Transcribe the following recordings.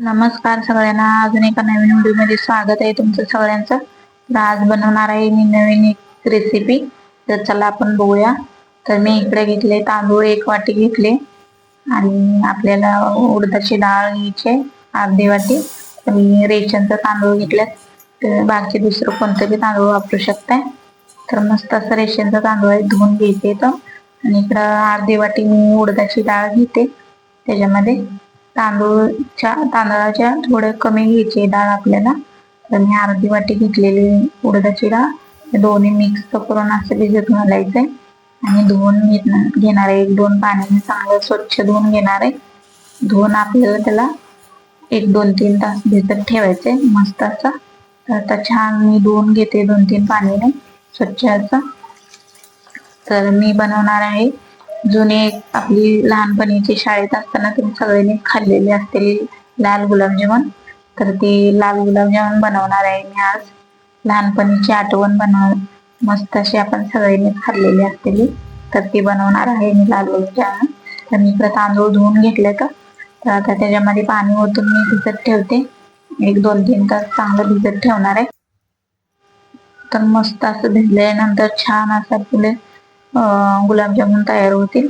नमस्कार सगळ्यांना. अजून एका नवीन व्हिडिओमध्ये स्वागत आहे तुमचं सगळ्यांचं. तर आज बनवणार आहे मी नवीन एक रेसिपी तर चला आपण बघूया. तर मी इकडे घेतले तांदूळ एक वाटी घेतले. आणि आपल्याला उडदाची डाळ घ्यायची अर्धी वाटी. तर मी रेशनचा तांदूळ घेतलं. तर बाकी दुसरं कोणतं बी तांदूळ वापरू शकताय. तर मस्त असं रेशनचा तांदूळ आहे धुवून घ्यायचे तर आणि इकडं अर्धी वाटी मी उडदाची डाळ घेते. त्याच्यामध्ये तांदूळच्या तांदळाच्या थोडे कमी घ्यायची डाळ आपल्याला. तर मी अर्धी वाटी घेतलेली उडदाची डाळ. दोन्ही मिक्स करून असं भिजत घालायचं आहे आणि धुवून घेणार आहे. एक दोन पाण्याने चांगलं स्वच्छ धुवून घेणार आहे. धुवून आपल्याला त्याला एक दोन तीन तास भिजत ठेवायचे मस्त असं. तर आता छान मी धुवून घेते दोन तीन पाण्याने. स्वच्छ असं. तर मी बनवणार आहे जुने आपली लहानपणीची शाळेत असताना तुम्ही सगळ्यांनी खाल्लेली असतील लाल गुलाबजामुन तर ते लाल गुलाबजामुन बनवणार आहे मी आज. लहानपणीची आठवण बनव मस्त अशी आपण सगळ्यांनी खाल्लेली असतील. तर ती बनवणार आहे मी लाल गुलाबजामुन तर मी इकडे तांदूळ धुवून घेतले तर आता त्याच्यामध्ये पाणी ओतून मी भिजत ठेवते. एक दोन तीन तास चांगलं भिजत ठेवणार आहे. तर मस्त असं भिजल्यानंतर छान असं फुले गुलाबजामुन तयार होतील.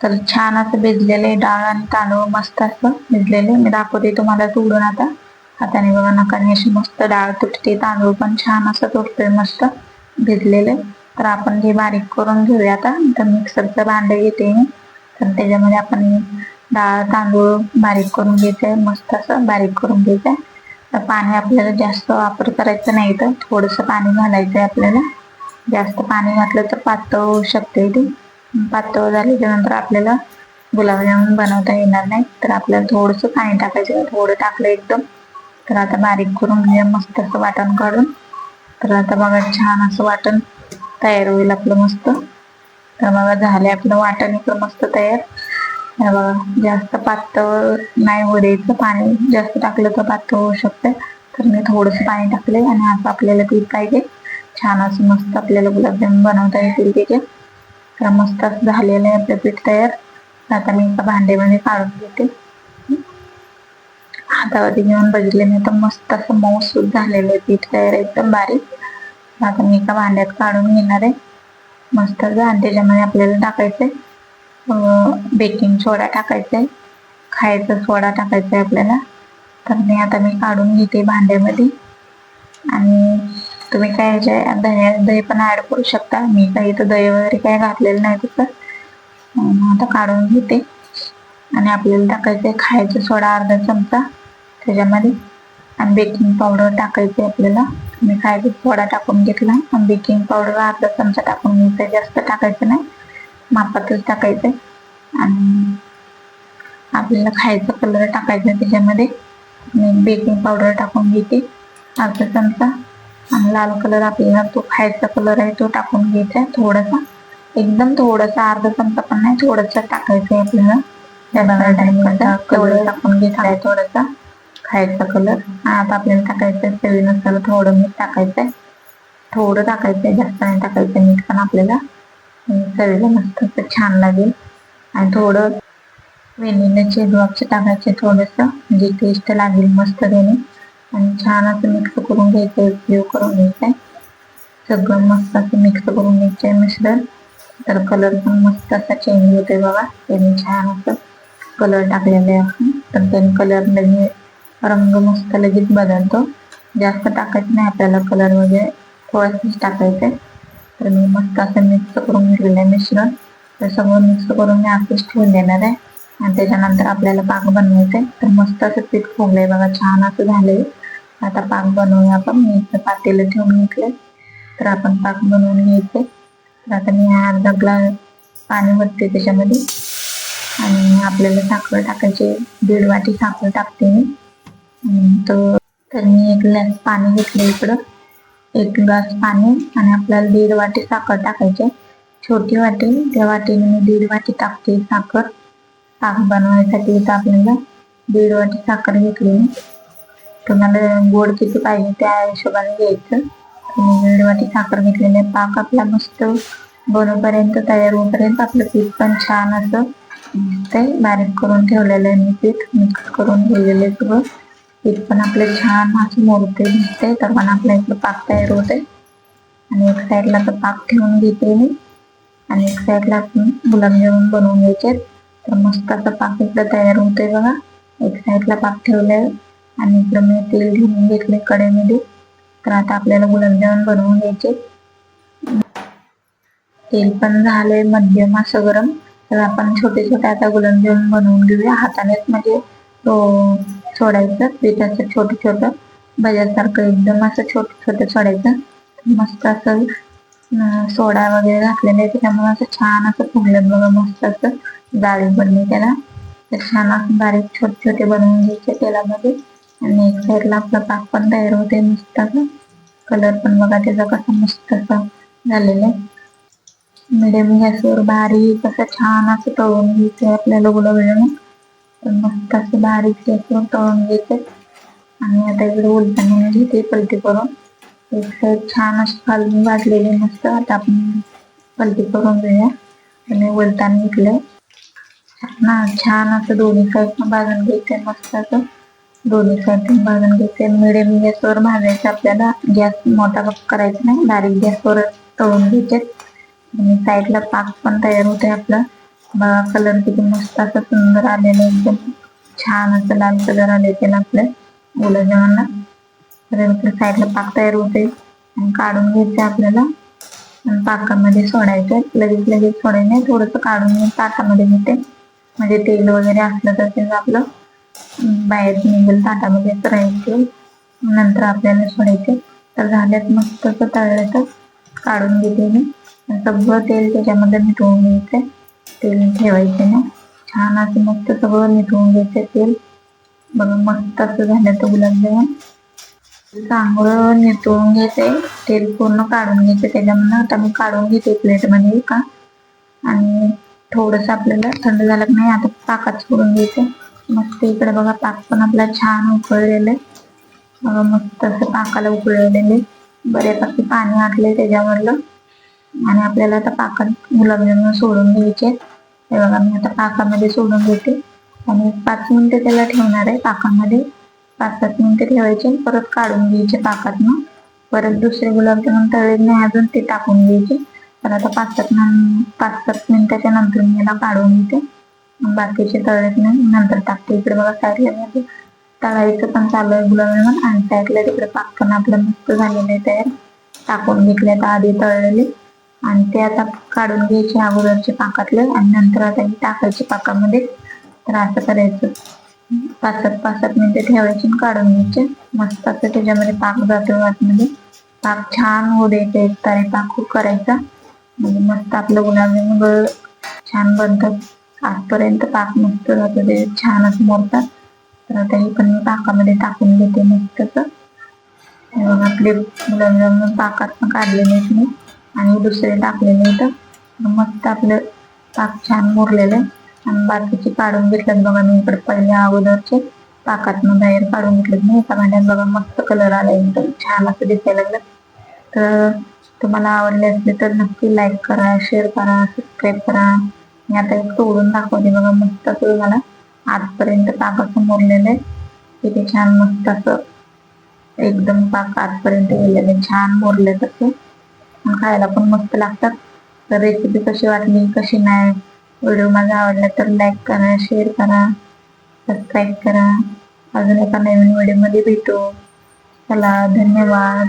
तर छान असं भिजलेले डाळ आणि तांदूळ मस्त असं भिजलेले. मी दाखवते तुम्हाला तुडून आता. हाताने बघा नकाने अशी मस्त डाळ तुटते. तांदूळ पण छान असं तुटतोय मस्त भिजलेले. तर आपण हे बारीक करून घेऊया आता. तर मिक्सरचं भांडं घेते मी. तर त्याच्यामध्ये आपण डाळ तांदूळ बारीक करून घ्यायचंय. मस्त असं बारीक करून घ्यायचंय. तर पाणी आपल्याला जास्त वापर करायचं नाही तर थोडंसं पाणी घालायचं आहे आपल्याला. जास्त पाणी घातलं तर पातळ होऊ शकते ती. पातळ झाल्याच्यानंतर आपल्याला गुलाबजामुन बनवता येणार नाही. तर आपल्याला थोडंसं पाणी टाकायचं. थोडं टाकलं एकदम. तर आता बारीक करून म्हणजे मस्त असं वाटण काढून. तर आता बघा छान असं वाटण तयार होईल आपलं मस्त. तर बघा झाले आपलं वाटण इकडं मस्त तयार. बघा जास्त पातळ नाही होऊ द्यायचं. पाणी जास्त टाकलं तर पातळ होऊ शकते. तर मी थोडंसं पाणी टाकले आणि आता आपल्याला पीठ पाहिजे. छान असं मस्त आपल्याला गुलाबजाम बनवता येतील त्याचे तर मस्त असं झालेलं आहे आपलं पीठ तयार. आता मी एका भांड्यामध्ये काढून घेते. हातावरती घेऊन बघितले मी तर मस्त असं मऊसूद झालेलं आहे पीठ तयार एकदम बारीक. आता मी एका भांड्यात काढून घेणार आहे. मस्त आणि त्याच्यामध्ये आपल्याला टाकायचंय बेकिंग सोडा टाकायचा खायचा सोडा टाकायचा आहे आपल्याला. तर मी आता मी काढून घेते भांड्यामध्ये. आणि तुम्ही काय जे दही दही पण ऍड करू शकता. मी काही इथं दही वगैरे काय घातलेलं नाही तिथं. आता काढून घेते. आणि आपल्याला टाकायचं आहे खायचं सोडा अर्धा चमचा त्याच्यामध्ये. आणि बेकिंग पावडर टाकायचे आपल्याला. मी खायचा सोडा टाकून घेतला. आणि बेकिंग पावडर अर्धा चमचा टाकून घ्यायचा जास्त टाकायचं नाही. मापातच टाकायचं आहे आणि आपल्याला खायचा कलर टाकायचा त्याच्यामध्ये. मी बेकिंग पावडर टाकून घेते. अर्धा चमचा. आणि लाल कलर आपल्याला तो खायचा कलर आहे तो टाकून घ्यायचा आहे थोडासा. एकदम थोडासा अर्धा चमचा पण नाही थोडासा टाकायचा आहे आपल्याला. त्या कलर टाकून आहे थोडासा. खायचा कलर. आता आपल्याला टाकायचं आहे चवीनुसार थोडं मीठ टाकायचं आहे. थोडं टाकायचं आहे जास्त नाही टाकायचं मीठ पण आपल्याला. चवीला मस्त छान लागेल. आणि थोडं वेनिलाचे ड्रॉप्स टाकायचे थोडंसं म्हणजे टेस्ट लागेल मस्त त्याने. आणि छान असं मिक्स करून घ्यायचं आहे. करून घ्यायचं आहे सगळं मस्त असं मिक्स करून घ्यायचं आहे मिश्रण. तर कलर पण मस्त असा चेंज होते बघा. त्याने छान असं कलर टाकलेलं आहे आपण तर त्याने कलर लगेच रंग मस्त लगेच बदलतो. जास्त टाकायचं नाही आपल्याला कलर वगैरे. थोडंसंच टाकायचं आहे तर मी मस्त असं मिक्स करून घेतलेलं आहे मिश्रण. तर सगळं मिक्स करून मी असंच ठेवून देणार आहे. आणि त्याच्यानंतर आपल्याला पाक बनवायचं आहे तर मस्त असं पीठ खोगलंय बघा. छान असं झालं आहे आता पाक बनवूया आपण. मी इथे पातेलं ठेवून घेतले तर आपण पाक बनवून घ्यायचे तर आता मी अर्धा ग्लास पाणी भरते त्याच्यामध्ये. आणि आपल्याला साखर टाकायचे दीड वाटी साखर टाकते मी. तर तर मी एक ग्लास पाणी घेतलं इकडं. एक ग्लास पाणी आणि आपल्याला दीड वाटी साखर टाकायचे छोटी वाटी. त्या वाटीने मी दीड वाटी टाकते साखर. पाक बनवण्यासाठी इथं आपल्याला दीड वाटी साखर घेतली तुम्हाला गोड किती पाहिजे त्या हिशोबाने घ्यायचं. तुम्ही वाटी साखर घेतलेले पाक आपला मस्त बनवपर्यंत तयार होईपर्यंत आपलं पीठ पण छान असं ते बारीक करून ठेवलेलं आहे मी पीठ. मिक्स करून घेतलेलं आहे सगळं. पीठ पण आपलं छान असं मोडते दिसते तर पण आपल्या इकडं पाक तयार होते आणि एक साईडला तर पाक ठेवून घेते मी. आणि एक साईडला गुलाबजामून गुलाबजामुन बनवून घ्यायचे तर मस्त असं पाक इकडं तयार होते बघा. एक साईडला पाक ठेवलाय. आणि इकडं मी तेल घेऊन घेतले कढईमध्ये. तर आता आपल्याला गुलाबजामुन बनवून घ्यायचे. तेल पण झालंय मध्यम असं गरम. तर आपण छोटे छोटे आता गुलाबजामुन बनवून घेऊया. हातानेच म्हणजे तो सोडायचं. पिठाचं छोटं छोटं भज्यासारखं एकदम असं छोटं छोटं सोडायचं. मस्त असं सोडा वगैरे घातलेलं आहे. त्याच्यामुळे असं छान असं फुगलं बघा मस्त असं जाळी पडली त्याला. तर छान असं बारीक छोटे छोटे बनवून घ्यायचे तेलामध्ये. आणि एक साईडला आपला पाक पण तयार होते मस्त कलर पण बघा त्याचा कसा मस्त असा झालेला आहे. मिडियम गॅसवर बारीक असं छान असं तळून घ्यायचं आपल्याला गुलाबजाम तर मस्त असं बारीक गॅसवर तळून घ्यायचं आणि आता इकडे उलटाने घेते पलटी करून. एक साईड छान अशी फालून भाजलेली मस्त. आता आपण पलटी करून घेऊया. आणि वलतान घेतलंय ना छान असं दोन्ही साईडनं भाजून घ्यायचंय मस्त असं. दोन्ही भाजून घेते मिडियम गॅसवर भाजायचं आपल्याला गॅस मोठा करायचा नाही बारीक गॅसवर तळून घ्यायचे. आणि साईडला पाक पण तयार होते आपला. बघा कलर किती मस्त असं सुंदर आलेलं एकदम छान असं लाल कलर आले त्याला आपल्या गुलाबजामांना तर साईडला पाक तयार होते आणि काढून घ्यायचे आपल्याला. आणि पाकामध्ये सोडायचं. लगेच लगेच सोडायचं थोडंसं काढून घेऊन ताटामध्ये घेते. म्हणजे तेल वगैरे असलं तर त्याचं आपलं. बाहेर निघेल ताटामध्ये राहायचे नंतर आपल्याला सोडायचे. तर झाल्यात मस्त तसं तळल्याचं तर काढून घेते मी. सगळं तेल त्याच्यामध्ये मिटवून घ्यायचं. तेल ठेवायचे ना छान असं मस्त सगळं मिटवून घ्यायचं तेल. बघा मस्त असं झालं तर गुलाबजामुन चांगलं नितळून घ्यायचंय. तेल पूर्ण काढून घ्यायचं. त्याच्यामधनं आता मी काढून घेते प्लेटमध्ये का आणि थोडस आपल्याला थंड झालं नाही आता ताकात सोडून घ्यायचं. मस्त इकडे बघा पाक पण आपला छान उकळलेलं आहे. मस्त असं पाकाला उकळलेले बऱ्यापैकी पाणी आटले त्याच्यामधलं. आणि आपल्याला आता पाकात गुलाबजामुन सोडून घ्यायचे हे बघा मी आता पाकामध्ये सोडून घेते आणि पाच मिनिटं त्याला ठेवणार आहे पाकामध्ये. पाच सात मिनिटं ठेवायचे परत काढून घ्यायचे पाकातनं. परत दुसरे गुलाबजामुन तळले नाही अजून ते टाकून घ्यायचे. तर आता पाच सात पाच सात मिनिटाच्या नंतर मी याला काढून घेते. बाकीचे तळलेत नाही नंतर टाकते. इकडे बघा साईडला मध्ये म्हणजे तळायचं पण चालू आहे गुलाबजामुन आणि साईडला तिकडे पाक पण आपलं मस्त झालेलं आहे तयार. टाकून घेतले आता आधी तळलेले. आणि ते आता काढून घ्यायचे अगोदरचे पाकातले. आणि नंतर आता टाकायचे पाकामध्ये. तर असं करायचं. पाच सात पाच सात मिनिटं ठेवायचे काढून घ्यायचे. मस्त असं त्याच्यामध्ये पाक जातो आतमध्ये. पाक छान होऊ द्यायचं. एक तारे पाक खूप करायचा. म्हणजे मस्त आपलं गुलाबजामुन गळ छान बनतात आजपर्यंत पाक मस्त जातो ते छान असं मोडतात. तर आता हे पण मी पाकामध्ये टाकून घेते मस्त असं आपले गुलाबजामुन पाकात पण काढले नाहीत मी. आणि दुसरे टाकलेले तर मस्त आपलं पाक छान मुरलेलं आहे. आणि बाकीचे काढून घेतलं बघा मी इकडे पहिल्या अगोदरचे पाकातनं बाहेर काढून घेतलं मी. एका भांड्यात बघा मस्त कलर आला एकदम छान असं दिसायला लागलं. तर तुम्हाला आवडले असले तर नक्की लाईक करा शेअर करा सबस्क्राईब करा. मी आता एक तोडून दाखवते बघा मस्त असं मला आजपर्यंत पाक असं मोरलेलं आहे. तिथे छान मस्त असं एकदम पाक आजपर्यंत गेलेलं आहे. छान मोरले तसे खायला पण मस्त लागतात. तर रेसिपी कशी वाटली कशी नाही व्हिडिओ माझा आवडला तर लाईक करा शेअर करा सबस्क्राईब करा. अजून एका नवीन व्हिडिओमध्ये भेटू. चला धन्यवाद.